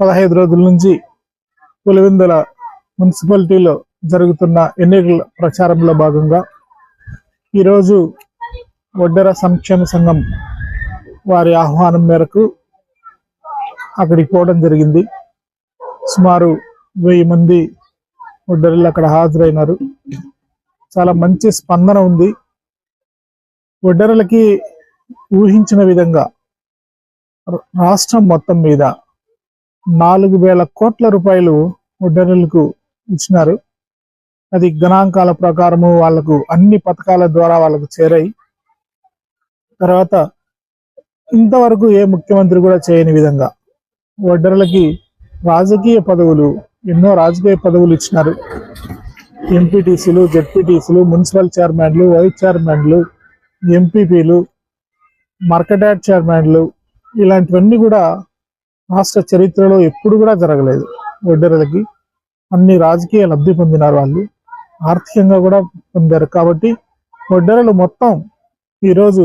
పదహైదు రోజుల నుంచి పులివెందుల మున్సిపాలిటీలో జరుగుతున్న ఎన్నికల ప్రచారంలో భాగంగా ఈరోజు వడ్డెర సంక్షేమ సంఘం వారి ఆహ్వానం మేరకు అక్కడికి పోవడం జరిగింది. సుమారు వెయ్యి మంది వడ్డెరలు అక్కడ హాజరైనారు. చాలా మంచి స్పందన ఉంది. వడ్డెరలకి ఊహించిన విధంగా రాష్ట్రం మొత్తం మీద నాలుగు వేల కోట్ల రూపాయలు ఒడ్డెరలకు ఇచ్చినారు. అది గణాంకాల ప్రకారము వాళ్ళకు అన్ని పథకాల ద్వారా వాళ్ళకు చేరాయి. తర్వాత ఇంతవరకు ఏ ముఖ్యమంత్రి కూడా చేయని విధంగా ఒడ్డెరలకి రాజకీయ పదవులు ఎన్నో రాజకీయ పదవులు ఇచ్చినారు. ఎంపీటీసీలు జెడ్పీటీసీలు మున్సిపల్ చైర్మన్లు వైస్ చైర్మన్లు ఎంపీపీలు మార్కెట్ చైర్మన్లు ఇలాంటివన్నీ కూడా రాష్ట్ర చరిత్రలో ఎప్పుడు కూడా జరగలేదు. ఒడ్డెరలకి అన్ని రాజకీయ లబ్ధి పొందినారు వాళ్ళు. ఆర్థికంగా కూడా పొందారు. కాబట్టి ఒడ్డెరలు మొత్తం ఈరోజు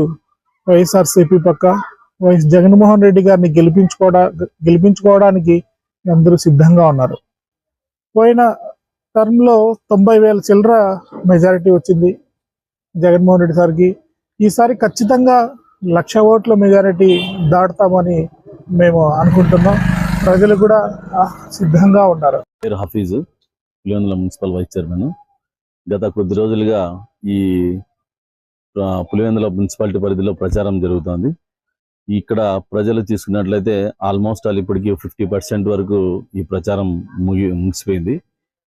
వైఎస్ఆర్సీపీ పక్క వైఎస్ జగన్మోహన్ రెడ్డి గారిని గెలిపించుకోవడా గెలిపించుకోవడానికి అందరూ సిద్ధంగా ఉన్నారు. పోయిన టర్మ్లో తొంభై వేల చిల్లర మెజారిటీ వచ్చింది జగన్మోహన్ రెడ్డి సార్కి. ఈసారి ఖచ్చితంగా లక్ష ఓట్ల మెజారిటీ దాటుతామని మేము అనుకుంటున్నాం. ప్రజలు కూడా సిద్ధంగా ఉన్నారు. పేరు Hafeez Pulivendula municipal vice chairman. గత కొద్ది రోజులుగా ఈ పులివెందుల మున్సిపాలిటీ పరిధిలో ప్రచారం జరుగుతోంది. ఇక్కడ ప్రజలు తీసుకున్నట్లయితే ఆల్మోస్ట్ ఆల్ ఇప్పటికి ఫిఫ్టీ పర్సెంట్ వరకు ఈ ప్రచారం ముగి ముగిసిపోయింది.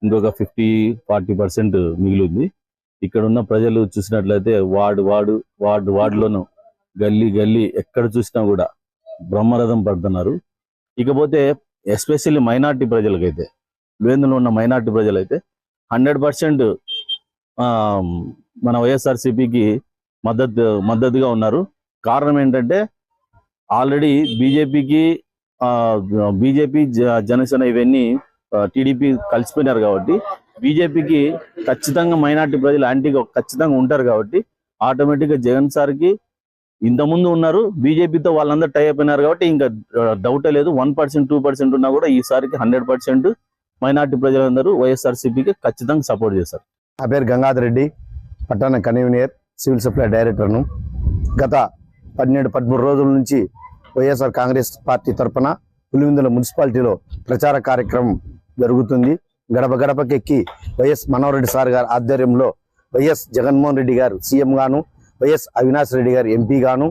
ఇంకొక ఫిఫ్టీ ఫార్టీ పర్సెంట్ మిగిలింది. ఇక్కడ ఉన్న ప్రజలు చూసినట్లయితే వార్డు వార్డు వార్డు వార్డులోనూ గల్లీ గల్లీ ఎక్కడ చూసినా కూడా బ్రహ్మరథం పడుతున్నారు. ఇకపోతే ఎస్పెషల్లీ మైనార్టీ ప్రజలకైతే వేందులో ఉన్న మైనార్టీ ప్రజలైతే హండ్రెడ్ పర్సెంట్ మన వైఎస్ఆర్సీపీకి మద్దతు మద్దతుగా ఉన్నారు. కారణం ఏంటంటే ఆల్రెడీ బీజేపీకి బీజేపీ జనసేన ఇవన్నీ టీడీపీ కలిసిపోయినారు కాబట్టి బీజేపీకి ఖచ్చితంగా మైనార్టీ ప్రజలు యాంటీగా ఖచ్చితంగా ఉంటారు కాబట్టి ఆటోమేటిక్గా జగన్ సార్కి ఇంతకుముందు ఉన్నారు బీజేపీతో వాళ్ళందరూ టై అయిపోయినారు కాబట్టి ఇంకా డౌటే లేదు. వన్ పర్సెంట్ టూ పర్సెంట్ ఉన్నా కూడా ఈసారికి హండ్రెడ్ పర్సెంట్ మైనార్టీ ప్రజలందరూ వైఎస్ఆర్సీపీకి ఖచ్చితంగా సపోర్ట్ చేస్తారు నా పేరు గంగాధర్ రెడ్డి పట్టణ కన్వీనియర్ సివిల్ సప్లై డైరెక్టర్ను. గత పన్నెండు పదమూడు రోజుల నుంచి వైఎస్ఆర్ కాంగ్రెస్ పార్టీ తరఫున పులివిందుల మున్సిపాలిటీలో ప్రచార కార్యక్రమం జరుగుతుంది. గడప గడపకెక్కి వైఎస్ మనోహర్ రెడ్డి సార్ గారి ఆధ్వర్యంలో వైఎస్ జగన్మోహన్ రెడ్డి గారు సీఎం గాను వైఎస్ అవినాష్ రెడ్డి గారు ఎంపీగాను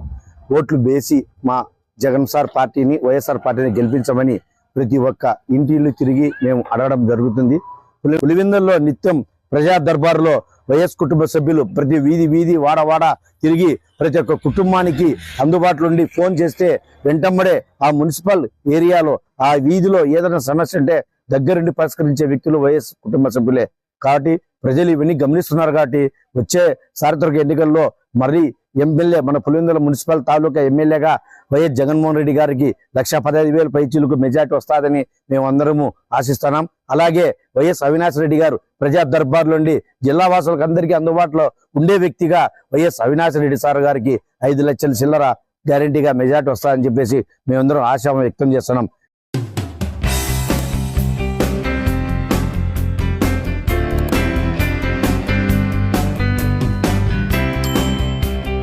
ఓట్లు వేసి మా జగన్ సార్ పార్టీని వైఎస్ఆర్ పార్టీని గెలిపించమని ప్రతి ఒక్క ఇంటిల్లు తిరిగి మేము అడగడం జరుగుతుంది. పులివెందుల్లో నిత్యం ప్రజా దర్బార్లో వైఎస్ కుటుంబ సభ్యులు ప్రతి వీధి వీధి వాడ వాడ తిరిగి ప్రతి ఒక్క కుటుంబానికి అందుబాటులో ఉండి ఫోన్ చేస్తే వెంటమ్మడే ఆ మున్సిపల్ ఏరియాలో ఆ వీధిలో ఏదైనా సమస్య ఉంటే దగ్గరుండి పరిష్కరించే వ్యక్తులు వైఎస్ కుటుంబ సభ్యులే. కాబట్టి ప్రజలు ఇవన్నీ గమనిస్తున్నారు కాబట్టి వచ్చే సార్వత్రిక ఎన్నికల్లో మరి ఎమ్మెల్యే మన పులివెందుల మున్సిపల్ తాలూకా ఎమ్మెల్యేగా వైఎస్ జగన్మోహన్ రెడ్డి గారికి లక్ష పదహైదు వేల పైచీలకు మెజార్టీ వస్తాదని మేమందరము ఆశిస్తున్నాం. అలాగే వైఎస్ అవినాష్ రెడ్డి గారు ప్రజా దర్బార్ నుండి జిల్లా వాసులకు అందరికీ అందుబాటులో ఉండే వ్యక్తిగా వైఎస్ అవినాష్ రెడ్డి సార్ గారికి ఐదు లక్షల చిల్లర గ్యారంటీగా మెజార్టీ వస్తారని చెప్పేసి మేమందరం ఆశాభం వ్యక్తం చేస్తున్నాం.